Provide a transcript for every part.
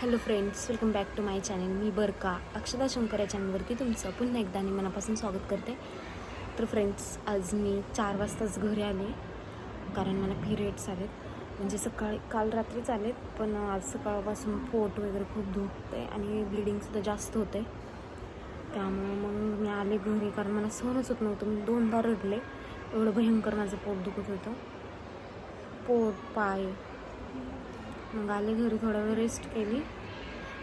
Hello friends welcome back to my channel मी बरका अक्षदा शंकर या चॅनलवरती तुमचं पुन्हा एकदा आणि मनापासून स्वागत करते. तर फ्रेंड्स आज मी चार वाजताच घरी आले कारण मला पिरियड्स आलेत. म्हणजे सकाळी काल रात्रीच आलेत पण आज सकाळपासून पोट वगैरे खूप दुखते आणि ब्लिडिंगसुद्धा जास्त होते त्यामुळे मग मी आले घरी कारण मला सहनच होत नव्हतं. मी दोनदा रडले. एवढं भयंकर माझं पोट दुखत होतं. पोट पाय मग आले घरी थोडा वेळ रेस्ट केली.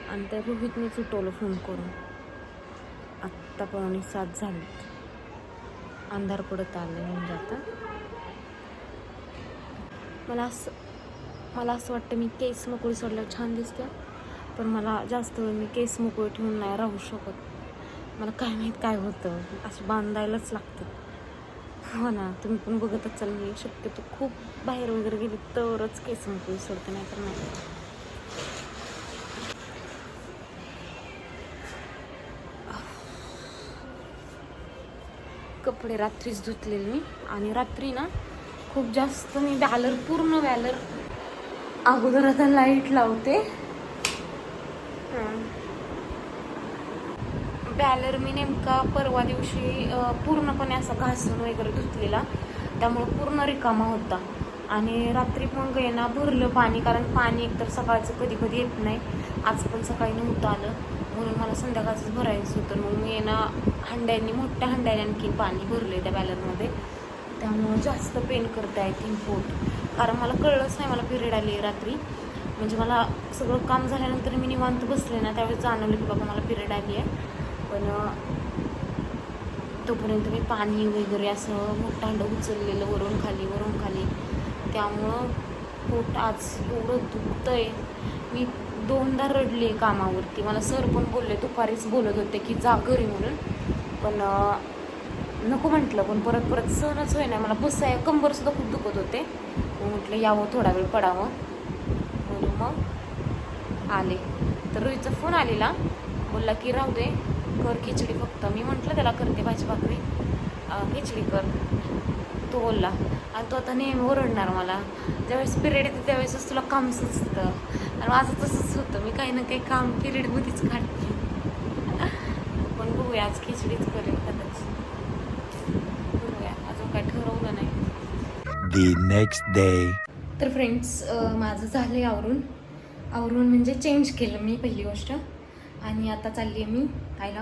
आणि त्या रोहितने सुटवलं फोन करून. आत्ता पावणे सात झाले. अंधार पडत आले म्हणजे आता. मला असं मला असं वाटतं मी केस मोकळी सोडल्यावर छान दिसते पण मला जास्त वेळ मी केस मोकळी ठेवून नाही राहू शकत. मला काय माहीत काय होतं. असं बांधायलाच लागतं. हो ना तुम्ही पण बघत असाल मी शक्यतो खूप बाहेर वगैरे गेली तरच केस मोकळी सोडते नाही तर नाही. कपडे रात्रीच धुतलेले मी. आणि रात्री ना खूप जास्त मी बॅलर पूर्ण बॅलर अगोदर आता लाइट लावते. बॅलर मी नेमका परवा दिवशी पूर्णपणे असा घासून वगैरे धुतलेला. त्यामुळे पूर्ण रिकामा होता. आणि रात्री मग आहे ना भरलं पाणी कारण पाणी एकतर सकाळचं कधी कधी येत नाही आज पण सकाळी नव्हतं आलं. म्हणून मला संध्याकाळचंच भरायचं होतं. मग मी आहे ना हंड्यांनी मोठ्या हंड्याने आणखी पाणी भरले त्या बॅलरमध्ये त्यामुळं जास्त पेन करते आय थिंक पोट कारण मला कळलंच नाही मला पिरियड आली रात्री. म्हणजे मला सगळं काम झाल्यानंतर मी निवांत बसले ना त्यावेळेस जाणवलं की बाबा मला पिरियड आली आहे. पण तोपर्यंत मी पाणी वगैरे असं मोठं हंड उचललेलं वरून खाली वरून खाली. त्यामुळं पोट आज एवढं दुखतंय. मी दोनदा रडले कामावरती. मला सर पण बोलले दुपारीच बोलत होते की जा घरी म्हणून. पण नको म्हटलं पण परत परत सहनच होईना. मला बसाय कंबरसुद्धा खूप दुखत होते. म्हटलं यावं थोडा वेळ पडावं. म्हणून मग आले. तर रोहितचा फोन आलेला. बोलला की राहू दे कर खिचडी फक्त. मी म्हटलं त्याला करते भाजी भाकरी. खिचडी कर. तो बोलला आणि तो आता नेहमी ओरडणार मला. ज्यावेळेस पिरियड येते त्यावेळेसच तुला काम सुचतं. आणि माझं तसंच होतं. मी काही ना काही काम पिरियडमध्येच काढते. पण बघूया आज खिचडीच करेल कदाचित. बघूया अजून काय ठरवलं नाही. The next day. तर फ्रेंड्स माझं झालं आहे आवरून. आवरून म्हणजे चेंज केलं मी पहिली गोष्ट. आणि आता चालली आहे मी आयला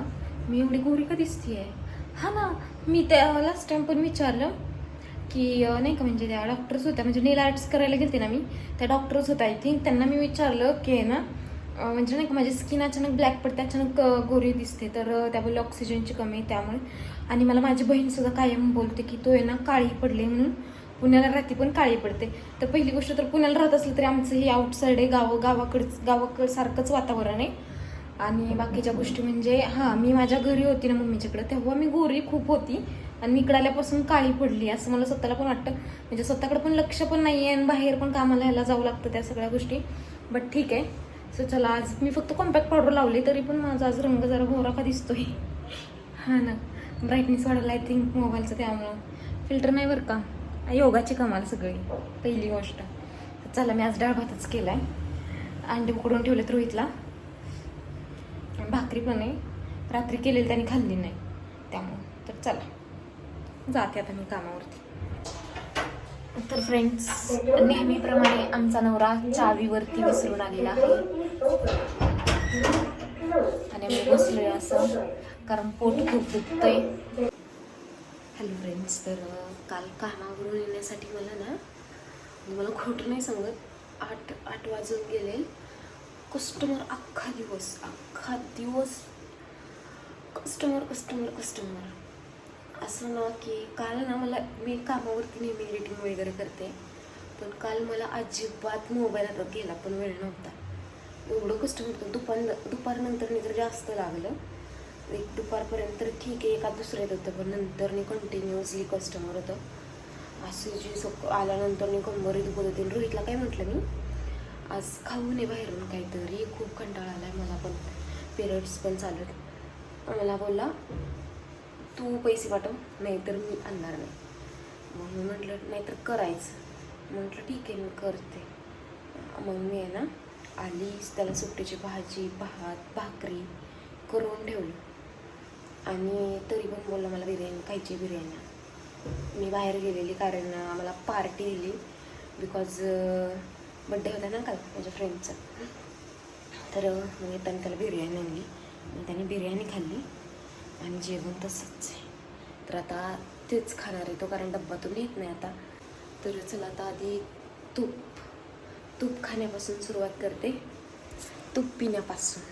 मी एवढी गोरी का दिसती आहे हा ना मी त्या लास्ट टाइम पण विचारलं. की नाही का म्हणजे त्या डॉक्टर्स होत्या म्हणजे नेल आर्ट्स करायला गेलते ना मी त्या डॉक्टर्स होत्या आय थिंक त्यांना मी विचारलं की आहे ना म्हणजे नाही का माझी स्किन अचानक ब्लॅक पडते अचानक गोरी दिसते तर त्यामुळे ऑक्सिजनची कमी आहे त्यामुळे. आणि मला माझी बहीणसुद्धा कायम बोलते की तो आहे ना काळी पडली म्हणून पुण्याला राहते पण काळी पडते. तर पहिली गोष्ट तर पुण्याला राहत असलं तरी आमचं हे आउटसाईड आहे गावं गावाकडच गावाकड सारखंच वातावरण आहे. आणि बाकीच्या गोष्टी म्हणजे हां मी माझ्या घरी होती ना मम्मीच्याकडं तेव्हा मी गोरी खूप होती. आणि मी इकडे आल्यापासून काळी पडली. असं मला स्वतःला पण वाटतं. म्हणजे स्वतःकडे पण लक्ष पण नाही आहे आणि बाहेर पण कामाला ह्याला जावं लागतं त्या सगळ्या गोष्टी. बट ठीक आहे. सो चला आज मी फक्त कॉम्पॅक्ट पावडर लावली तरी पण माझा आज रंग जरा गोरा का दिसतोय? हां ना. ब्राईटनेस वाढवला आय थिंक मोबाईलचं त्यामुळं. फिल्टर नाही बरं का? योगाची कमाल सगळी पहिली गोष्ट. चला मी आज डाळ भातच केला आहे अंडे उकडून ठेवलेत रोहितला. भाकरी पण आहे. रात्री केलेली त्याने खाल्ली नाही. त्यामुळं. तर चला. जाते आता मी कामावरती. तर फ्रेंड्स नेहमीप्रमाणे आमचा नवरा चावीवरती विसरून आलेला आहे. आणि आम्ही बसलोय असं कारण पोट खूप दुखतंय. हॅलो फ्रेंड्स तर काल कामावरून येण्यासाठी मला ना म्हणजे मला खोटं नाही सांगत आठ आठ वाजून गेले. कस्टमर अख्खा दिवस अख्खा दिवस कस्टमर कस्टमर कस्टमर असं ना की काल ना मला मी कामावरती नेहमी एडिटिंग वगैरे करते. पण काल मला अजिबात मोबाईल आता गेला पण वेळ नव्हता. एवढं कस्टमर दुपार दुपारनंतर जर जास्त लागलं. एक दुपारपर्यंत तर ठीक आहे एका दुसरं येत होतं पण नंतर कंटिन्युअसली कस्टमर होतं. असे जे सक आल्यानंतर कंबरी दुखत होते. रोहितला काय म्हटलं मी? आज खाऊ नये बाहेरून काहीतरी. खूप कंटाळा आला आहे मला पण. पिरियड्स पण चालू आहेत. मला बोलला तू पैसे पाठव नाहीतर मी आणणार नाही. मग मी म्हटलं नाहीतर करायचं. म्हटलं ठीक आहे मी करते. मग मी आहे ना आलीच त्याला सुट्टीची भाजी भात भाकरी करून ठेवली. आणि तरी पण बोलला मला बिर्याणी खायची बिर्याणी. मी बाहेर गेलेली कारण मला पार्टी दिली बिकॉज बड्डे होता ना काल माझ्या फ्रेंडचा तर मग येताना त्याला बिर्याणी आणली. त्याने बिर्याणी खाल्ली. आणि जेवण तसंच आहे. तर आता तेच खाणार आहे तो कारण डब्बातून येत नाही आता. तर चला आता आधी तूप. तूप खाण्यापासून सुरुवात करते. तूप पिण्यापासून.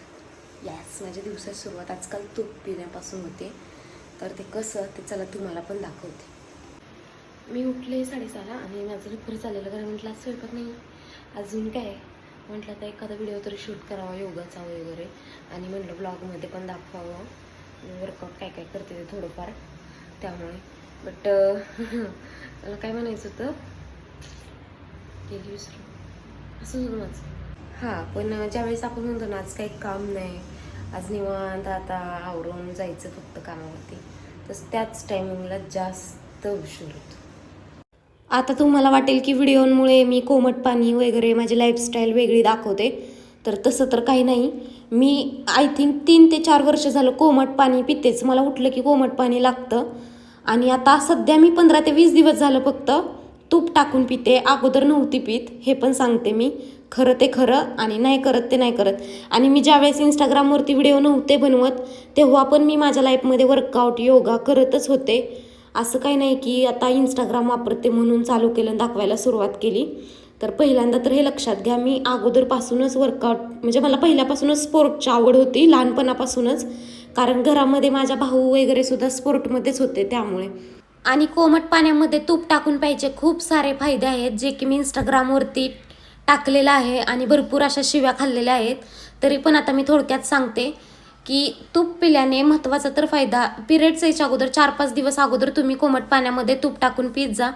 याच माझ्या दिवसात सुरुवात आजकाल तूप पिण्यापासून होते. तर ते कसं ते चला तुम्हाला पण दाखवते. मी उठले साडेसहाला आणि माझं लवकर चाललेलं कारण म्हटलं आज स्वयंपाक नाही. अजून काय? म्हटलं आता एखादा व्हिडिओ तरी शूट करावा योगाचा वगैरे. आणि म्हटलं ब्लॉगमध्ये पण दाखवावं. वर्कआउट काय काय करते ते थोडंफार. त्यामुळे. बट मला काय म्हणायचं होतं? गेली विसरून असं होतं माझं. हां पण ज्यावेळेस आपण म्हणतो ना आज काही काम नाही आज निवांत आता आवरून जायचं फक्त कामावरती तसं त्याच टायमिंगला जास्त उशीर होतो. आता तुम्हाला वाटेल की व्हिडिओमुळे मी कोमट पाणी वगैरे माझी लाईफस्टाईल वेगळी दाखवते. तर तसं तर काही नाही. मी आय थिंक तीन ते चार वर्ष झालं कोमट पाणी पितेच. मला उठलं की कोमट पाणी लागतं. आणि आता सध्या मी पंधरा ते वीस दिवस झालं फक्त तूप टाकून पिते. अगोदर नव्हती पित हे पण सांगते मी. खरं ते खरं आणि नाही करत ते नाही करत. आणि मी ज्यावेळेस इंस्टाग्रामवरती व्हिडिओ नव्हते बनवत तेव्हा पण मी माझ्या लाईफमध्ये वर्कआउट योगा करतच होते. असं काही नाही की आता इंस्टाग्राम वापरते म्हणून चालू केलं दाखवायला सुरुवात केली. तर पहिल्यांदा तर हे लक्षात घ्या मी अगोदरपासूनच वर्कआउट म्हणजे मला पहिल्यापासूनच स्पोर्टची आवड होती लहानपणापासूनच. कारण घरामध्ये माझ्या भाऊ वगैरे सुद्धा स्पोर्टमध्येच होते त्यामुळे. आणि कोमट पाण्यामध्ये तूप टाकून पाहिजे खूप सारे फायदे आहेत जे की मी इंस्टाग्रामवरती टाकलेलं आहे आणि भरपूर अशा शिव्या खाल्लेल्या आहेत. तरी पण आता मी थोडक्यात सांगते की तूप पिल्याने महत्त्वाचा तर फायदा पिरियड्स यायच्या अगोदर चार पाच दिवस अगोदर तुम्ही कोमट पाण्यामध्ये तूप टाकून पित जा.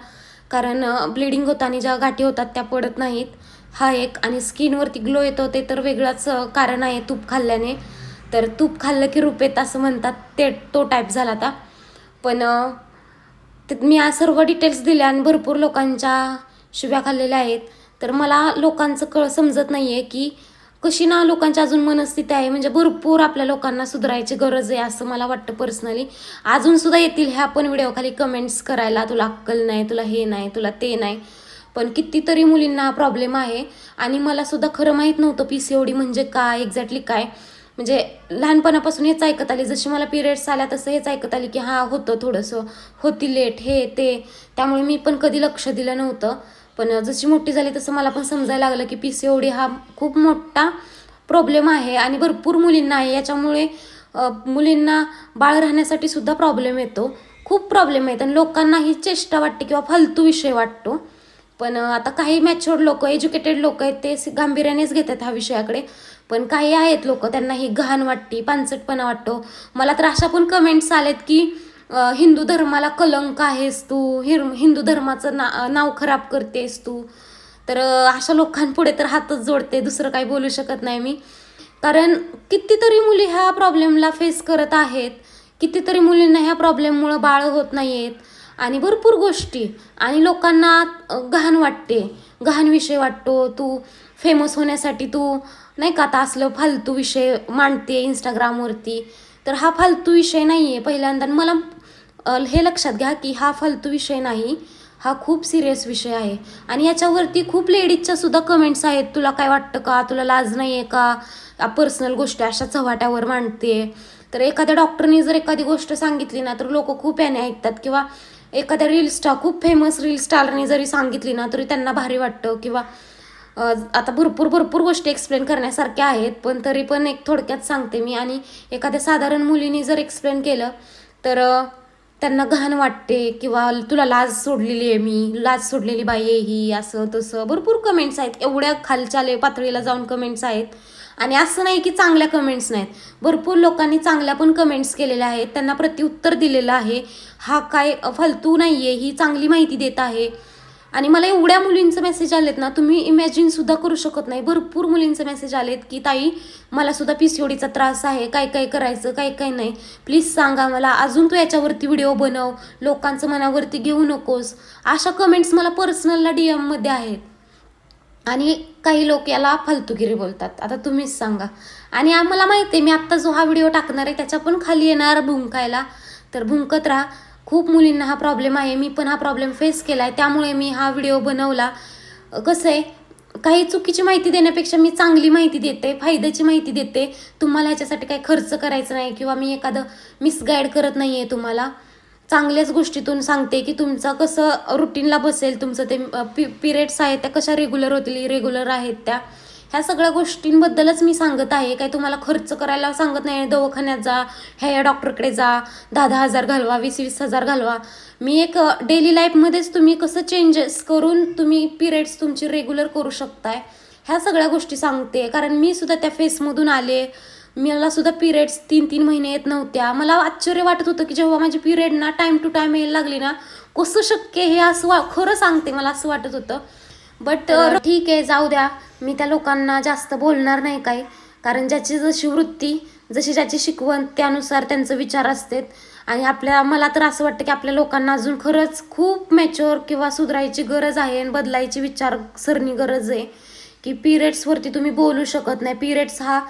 कारण ब्लिडिंग होताना ज्या गाठी होतात त्या पडत नाहीत. हा एक आणि स्किनवरती ग्लो येतो ते तर वेगळंच कारण आहे तूप खाल्ल्याने. तर तूप खाल्लं की रूप येत असं म्हणतात. ते तो टाईप झाला आता. पण ते मी आज सर्व डिटेल्स दिल्या आणि भरपूर लोकांच्या शिव्या खाल्लेल्या आहेत. तर मला लोकांचं कळ समजत नाही आहे की कशी ना लोकांची अजून मनस्थिती आहे म्हणजे भरपूर आपल्या लोकांना सुधारायची गरज आहे असं मला वाटतं पर्सनली अजून सुद्धा येतील ह्या पण व्हिडिओखाली कमेंट्स करायला तुला अक्कल नाही तुला हे नाही तुला ते नाही. पण कितीतरी मुलींना हा प्रॉब्लेम आहे आणि मला सुद्धा खरं माहीत नव्हतं पी सी ओडी म्हणजे काय एक्झॅक्टली काय. म्हणजे लहानपणापासून हेच ऐकत आले जशी मला पिरियड्स आल्या तसं हेच ऐकत आली की हा होतं थोडंसं होती लेट हे ते. त्यामुळे मी पण कधी लक्ष दिलं नव्हतं. पण जशी मोठी झाली तसं मला पण समजायला लागलं की पी सी ओडी हा खूप मोठा प्रॉब्लेम आहे आणि भरपूर मुलींना आहे. याच्यामुळे मुलींना बाळ राहण्यासाठी सुद्धा प्रॉब्लेम येतो. खूप प्रॉब्लेम आहेत आणि लोकांना ही चेष्टा वाटते किंवा फालतू विषय वाटतो. पण आता काही मॅच्युअर्ड लोक एज्युकेटेड लोक आहेत ते गांभीर्यानेच घेतात हा विषयाकडे. पण काही आहेत लोक त्यांना ही घाण वाटते पानसटपणा वाटतो. मला तर अशा पण कमेंट्स आलेत की हिंदू धर्माला कलंक आहेस तू हिर हिंदू धर्माचं ना नाव खराब करतेस तू. तर अशा लोकांपुढे तर हातच जोडते दुसरं काही बोलू शकत नाही मी. कारण कितीतरी मुली ह्या प्रॉब्लेमला फेस करत आहेत कितीतरी मुलींना ह्या प्रॉब्लेममुळं बाळ होत नाही आहेत आणि भरपूर गोष्टी. आणि लोकांना घाण वाटते. घाण विषय वाटतो. तू फेमस होण्यासाठी तू नाही का आता असलं फालतू विषय मांडते इंस्टाग्रामवरती तर हा फालतू विषय नाही आहे पहिल्यांदा मला हे लक्षात घ्या की हा फालतू विषय नाही हा खूप सिरियस विषय आहे. आणि याच्यावरती खूप लेडीजच्या सुद्धा कमेंट्स आहेत तुला काय वाटतं का? तुला लाज नाही आहे का पर्सनल गोष्टी अशा चव्हाट्यावर मांडते तर एखाद्या डॉक्टरनी जर एखादी गोष्ट सांगितली ना तर लोक खूप याने ऐकतात. किंवा एखाद्या रील स्टार खूप फेमस रील स्टारने जरी सांगितली ना तरी त्यांना भारी वाटतं. किंवा आता भरपूर भरपूर गोष्टी एक्सप्लेन करण्यासारख्या आहेत पण तरी पण एक थोडक्यात सांगते मी. आणि एखाद्या साधारण मुलीने जर एक्सप्लेन केलं तर त्यांना घाण वाटते किंवा तुला लाज सोडलेली आहे मी लाज सोडलेली बाई आहे ही असं तसं. भरपूर कमेंट्स आहेत. एवढ्या खालच्या पातळीला जाऊन कमेंट्स आहेत. आणि असं नाही की चांगल्या कमेंट्स नाहीत. भरपूर लोकांनी चांगल्या पण कमेंट्स केलेल्या आहेत. त्यांना प्रत्युत्तर दिलेलं आहे. हा काय फालतू नाही आहे ही चांगली माहिती देत आहे. आणि मला एवढ्या मुलींचं मेसेज आलेत ना तुम्ही इमॅजिन सुद्धा करू शकत नाही. भरपूर मुलींचे मेसेज आलेत की ताई मला सुद्धा पी सी ओडीचा त्रास आहे. काय काय करायचं? काय काय नाही. प्लीज सांगा मला. अजून तू याच्यावरती व्हिडिओ बनव. लोकांचं मनावरती घेऊ नकोस. अशा कमेंट्स मला पर्सनलला डी एममध्ये आहेत. आणि काही लोक याला फालतुगिरी बोलतात. आता तुम्हीच सांगा. आणि आम्हाला माहिती आहे मी आत्ता जो हा व्हिडिओ टाकणार आहे त्याच्या पण खाली येणार भुंकायला. तर भुंकत राहा. खूप मुलींना हा प्रॉब्लेम आहे. मी पण हा प्रॉब्लेम फेस केला आहे त्यामुळे मी हा व्हिडिओ बनवला. कसं आहे काही चुकीची माहिती देण्यापेक्षा मी चांगली माहिती देते फायद्याची माहिती देते. तुम्हाला ह्याच्यासाठी काही खर्च करायचा नाही किंवा मी एखादं मिसगाईड करत नाही आहे तुम्हाला. चांगल्याच गोष्टीतून सांगते की तुमचं कसं रुटीनला बसेल तुमचं ते पि पिरियड्स आहेत त्या कशा रेग्युलर होतील इरेग्युलर आहेत त्या. ह्या सगळ्या गोष्टींबद्दलच मी सांगत आहे. काही तुम्हाला खर्च करायला सांगत नाही. दवाखान्यात जा ह्या या डॉक्टरकडे जा दहा दहा हजार घालवा वीस वीस हजार घालवा. मी एक डेली लाईफमध्येच तुम्ही कसं चेंजेस करून तुम्ही पिरियड्स तुमची रेग्युलर करू शकताय ह्या सगळ्या गोष्टी सांगते. कारण मी सुद्धा त्या फेसमधून आले. मला सुद्धा पिरियड्स तीन तीन महिने येत नव्हत्या. मला आश्चर्य वाटत होतं की जेव्हा माझी पिरियड ना टाईम टू टाईम यायला लागली ना कसं शक्य हे असं वा खरं सांगते मला असं वाटत होतं. बट ठीक आहे जाऊ द्या. मी त्या लोकांना जास्त बोलणार नाही काही. कारण ज्याची जशी वृत्ती जशी ज्याची शिकवण त्यानुसार त्यांचे विचार असतात. आणि आपल्या मला तर असं वाटतं की आपल्या लोकांना अजून खरंच खूप मॅच्युअर किंवा सुधारायची गरज आहे आणि बदलायची विचारसरणी गरज आहे. की पिरियड्सवरती तुम्ही बोलू शकत नाही. पिरियड्स हा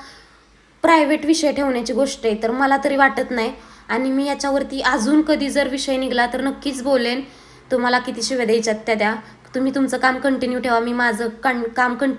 प्रायव्हेट विषय ठेवण्याची गोष्ट आहे. तर मला तरी वाटत नाही. आणि मी याच्यावरती अजून कधी जर विषय निघाला तर नक्कीच बोलेन. तुम्हाला किती शिव्या द्यायच्यात त्या द्या. तुम्ही तुमचं काम कंटिन्यू ठेवा. मी माझं कं काम कंटिन्यू